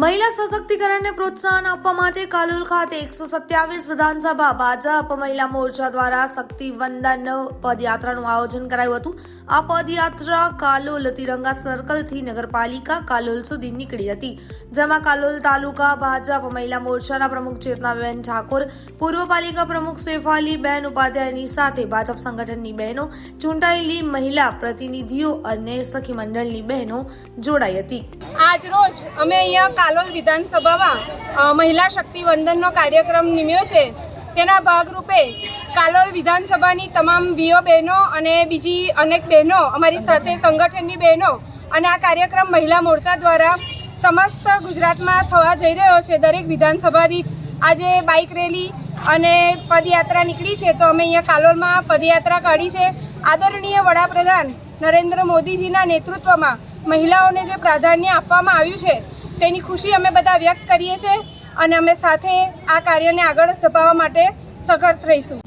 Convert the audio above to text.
મહિલા સશક્તિકરણને પ્રોત્સાહન આપવા માટે કાલોલ ખાતે એકસો સત્યાવીસ વિધાનસભા, ભાજપ મહિલા મોરચા દ્વારા શક્તિ વંદન પદયાત્રાનું આયોજન કરાયું હતું. આ પદયાત્રા કાલોલ તિરંગા સર્કલથી નગરપાલિકા કાલોલ સુધી નીકળી હતી, જેમાં કાલોલ તાલુકા ભાજપ મહિલા મોરચાના પ્રમુખ ચેતનાબેન ઠાકોર, પૂર્વ પાલિકા પ્રમુખ સેફાલીબેન ઉપાધ્યાયની સાથે ભાજપ સંગઠનની બહેનો, ચૂંટાયેલી મહિલા પ્રતિનિધિઓ અને સખી મંડળની બહેનો જોડાઈ હતી. આજ રોજ અમે અહીંયા કાલોલ વિધાનસભામાં મહિલા શક્તિ વંદનનો કાર્યક્રમ નિમ્યો છે. તેના ભાગરૂપે કાલોલ વિધાનસભાની તમામ વીઓ બહેનો અને બીજી અનેક બહેનો, અમારી સાથે સંગઠનની બહેનો અને આ કાર્યક્રમ મહિલા મોરચા દ્વારા સમસ્ત ગુજરાતમાં થવા જઈ રહ્યો છે. દરેક વિધાનસભાની આજે બાઇક રેલી અને પદયાત્રા નીકળી છે. તો અમે અહીંયા કાલોલમાં પદયાત્રા કાઢી છે. આદરણીય વડાપ્રધાન નરેન્દ્ર મોદીજીના નેતૃત્વમાં મહિલાઓને જે પ્રાધાન્ય આપવામાં આવ્યું છે, તેની ખુશી અમે બધા વ્યક્ત કરીએ છીએ અને અમે સાથે આ કાર્યને આગળ ધપાવવા માટે સખત રહીશું.